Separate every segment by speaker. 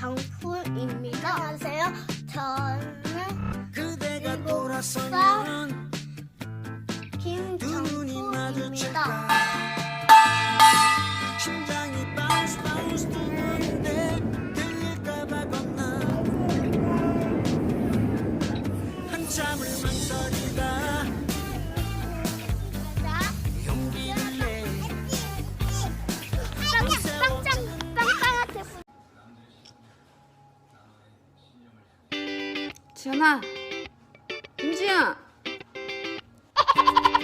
Speaker 1: 김정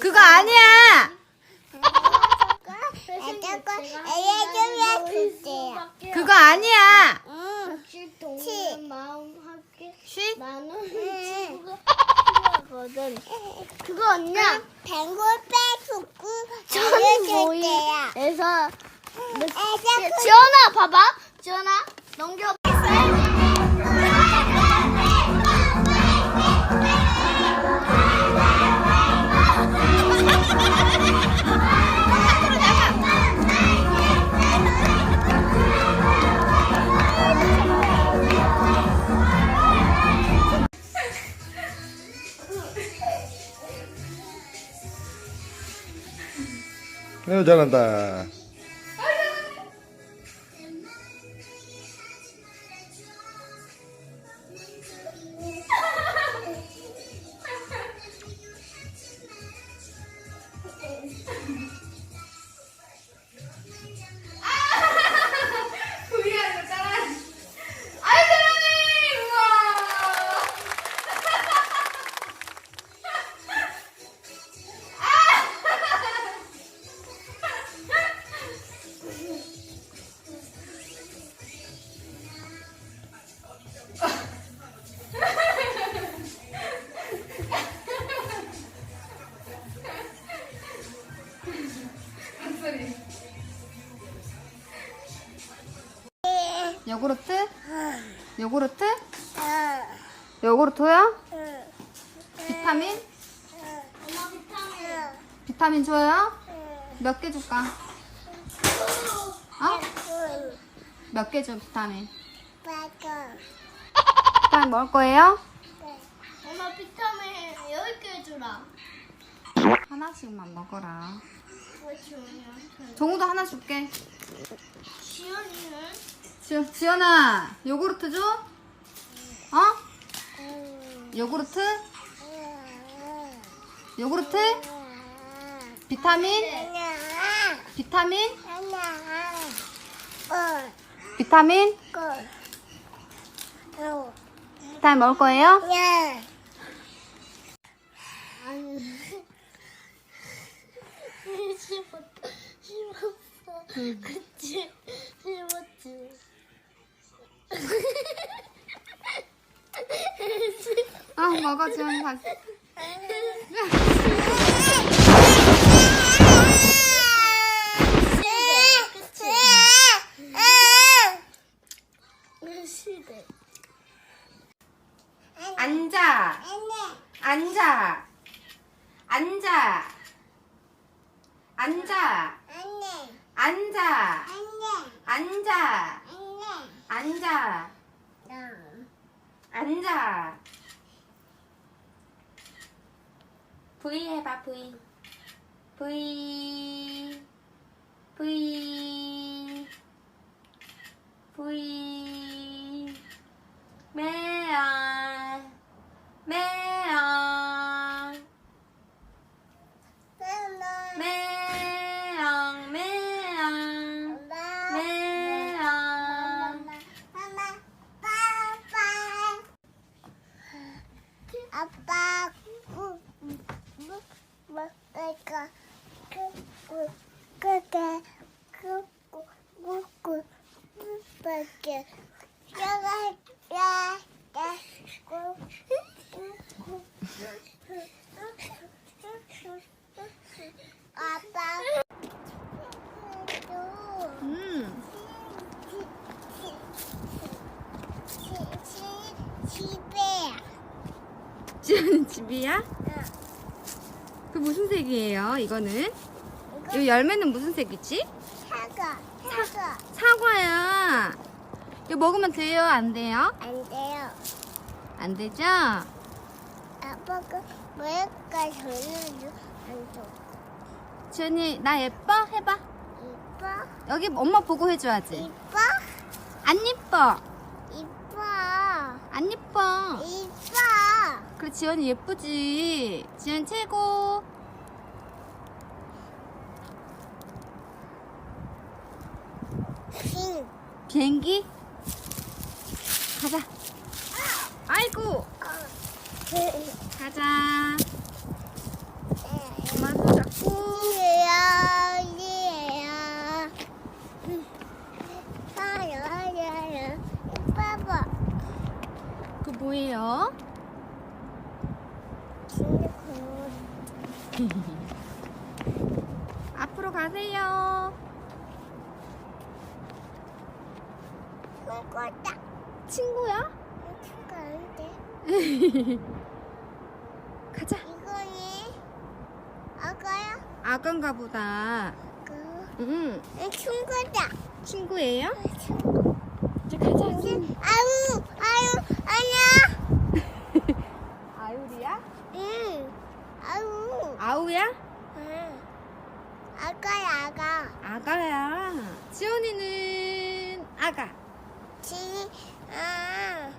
Speaker 2: 그거 아니야. 그거 아니야.
Speaker 1: 필요하거든. 그거 언니야.
Speaker 3: 뱅골 빼주고
Speaker 1: 저는
Speaker 3: 뭐야?
Speaker 1: 그래서
Speaker 3: 애들
Speaker 1: 지연아 봐봐. 지연아 넘겨.
Speaker 4: 아유 잘한다.
Speaker 2: 요구르트? 요구르트? 요구르트야? 비타민? 비타민 줘요? 몇 개 줄까? 어? 몇 개 줘, 비타민? 비타민 먹을 거예요?
Speaker 1: 엄마 비타민 10개 주라.
Speaker 2: 하나씩만 먹어라.
Speaker 1: 왜?
Speaker 2: 정우도 하나 줄게.
Speaker 1: 지연이는?
Speaker 2: 지, 지연아, 요구르트 줘? 어? 요구르트? 요구르트? 비타민? 비타민? 비타민? 비타민 먹을 거예요?
Speaker 1: 아니. 씹었다. 씹었어. 그치? 씹었지.
Speaker 2: 아, 먹어, 지연이 다시. 앉아, 앉아, 앉아, 앉아, 앉아, 앉아, 앉아,
Speaker 4: 앉아. V 해봐, V. V. V. V. 매양. 매양. 매양. 매양. 매양.
Speaker 2: 아빠 구 뭐, 뭐가 그게 그구 구구 뭐게 야가 야야구 아빠
Speaker 4: 음. 지연이 집이야? 그 무슨 색이에요, 이거는? 이 열매는 무슨 색이지?
Speaker 2: 사과 사과
Speaker 4: 사과야. 이거 먹으면 돼요, 안 돼요?
Speaker 2: 안 돼요.
Speaker 4: 안 되죠?
Speaker 2: 아빠가 뭐랄까 저는 안 줘.
Speaker 4: 지연이, 나 예뻐? 해봐.
Speaker 2: 이뻐
Speaker 4: 여기 엄마 보고 해줘야지.
Speaker 2: 이뻐
Speaker 4: 안 예뻐.
Speaker 2: 이뻐
Speaker 4: 안 예뻐.
Speaker 2: 이뻐
Speaker 4: 그래, 지연이 예쁘지. 지연 최고. 비행기? 가자. 아이고. 가자. 엄마도 잡고. 그 뭐예요?
Speaker 2: 꼬다
Speaker 4: 친구야?
Speaker 2: 이거 안돼
Speaker 4: 가자.
Speaker 2: 이거니 아가야
Speaker 4: 악어인가 보다.
Speaker 2: 그
Speaker 4: 응.
Speaker 2: 친구다
Speaker 4: 친구예요?
Speaker 2: 친구
Speaker 4: 이제 가자.
Speaker 2: 아유 아유 아니야
Speaker 4: 아유리야?
Speaker 2: 응 아유
Speaker 4: 아우야?
Speaker 2: 응 아가야 아가
Speaker 4: 아가야. 지연이는 아가.
Speaker 2: 지 아.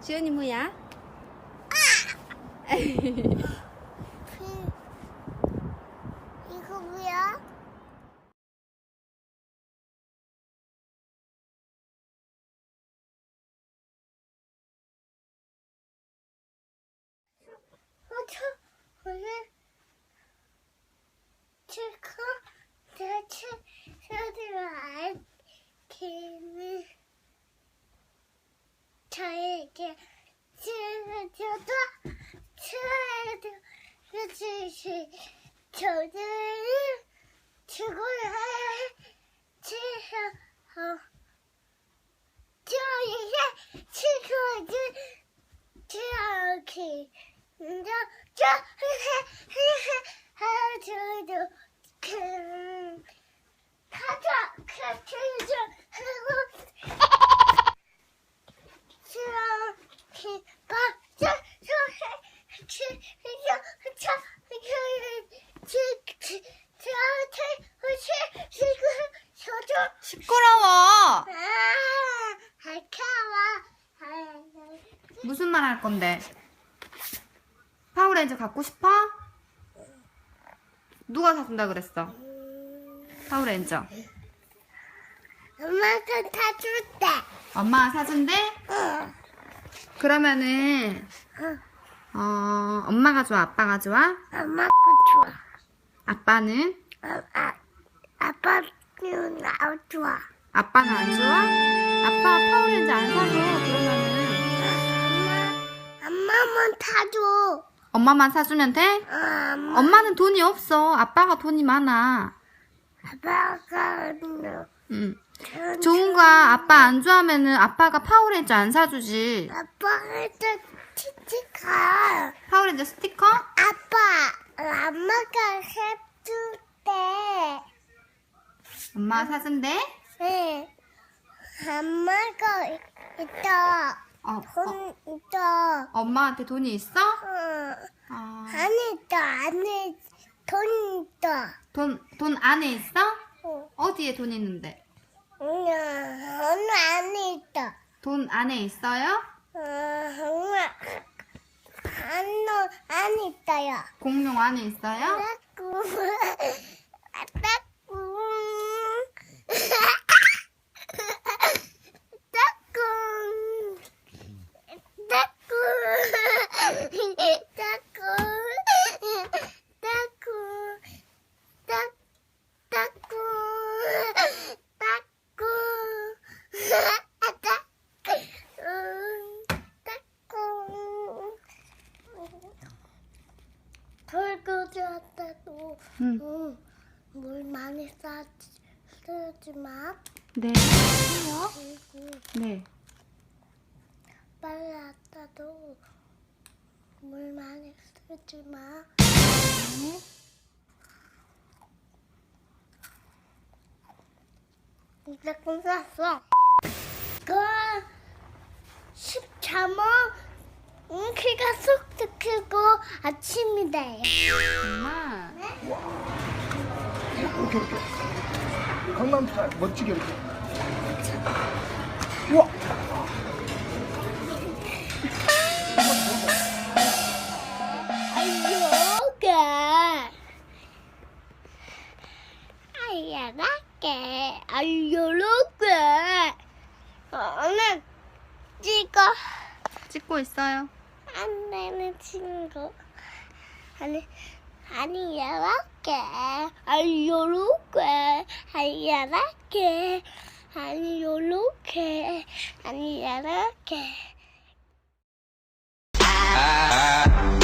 Speaker 4: 지연이 뭐야?
Speaker 2: 그, 이거 뭐야? 어, 저, 오늘, 체크, 대체, 서들어, 개는 저에게 치료도 치료도 주시 저들이 죽어야 치료 어 저에게 치료를 치료기 인정 저에게 저도
Speaker 4: 그 가자 그 건데? 파워레인저 갖고 싶어? 누가 사준다 그랬어? 파워레인저.
Speaker 2: 엄마가 다 줬대.
Speaker 4: 엄마가 사준대?
Speaker 2: 응.
Speaker 4: 그러면은 어 엄마가 좋아 아빠가 좋아?
Speaker 2: 엄마가 좋아.
Speaker 4: 아빠는?
Speaker 2: 아, 아, 아빠는 나 좋아.
Speaker 4: 아빠는 안 좋아? 아빠 파워레인저 안 사줘 그러면은
Speaker 2: 엄마, 엄마만 다 줘.
Speaker 4: 엄마만 사주면 돼?
Speaker 2: 어, 엄마,
Speaker 4: 엄마는 돈이 없어 아빠가 돈이 많아
Speaker 2: 아빠가
Speaker 4: 응.
Speaker 2: 전
Speaker 4: 좋은 거야 아빠 안 좋아하면은 아빠가 파워레인저 안 사주지
Speaker 2: 아빠가 치치가.
Speaker 4: 파워레인저 스티커?
Speaker 2: 아빠, 엄마가 해줄 때.
Speaker 4: 엄마가 사준대?
Speaker 2: 네. 엄마가 있다.
Speaker 5: 어, 어,
Speaker 2: 돈 있다.
Speaker 5: 엄마한테 돈이 있어?
Speaker 2: 응.
Speaker 5: 아,
Speaker 2: 안에 있다. 안에 돈 있다.
Speaker 5: 돈, 돈 안에 있어?
Speaker 2: 응.
Speaker 5: 어디에 돈 있는데?
Speaker 2: 응. 어느 안에 있다.
Speaker 5: 돈 안에 있어요?
Speaker 2: 응. 안에 안에 있다요.
Speaker 5: 공룡 안에 있어요?
Speaker 2: 따꾸. 따꾸. 따꾸. 따꾸. 따꾸. 따 따꾸. 따꾸. 따꾸. 음, 따꾸. 돌고기 왔다고.
Speaker 5: 응.
Speaker 2: 응. 물 많이 싸, 쓰지 마.
Speaker 5: 네. 해요?
Speaker 2: 그리고
Speaker 5: 네.
Speaker 2: 빨리 왔다도 물 많이 쓰지 마.
Speaker 5: 네.
Speaker 2: 이제 끝났어. 그, 십자모, 응, 키가 쏙 크고 아침이 돼요.
Speaker 5: 정말.
Speaker 1: 이렇게 이렇게 강남 스타일 멋지게 이렇게 우와
Speaker 2: 이렇게 이렇게. 오늘 찍어.
Speaker 5: 찍고 있어요.
Speaker 2: 안 되는 친구. 아니 아니 이렇게 아니 이렇게. 아니 이렇게 아니 이렇게 아니 이렇게 아, 아.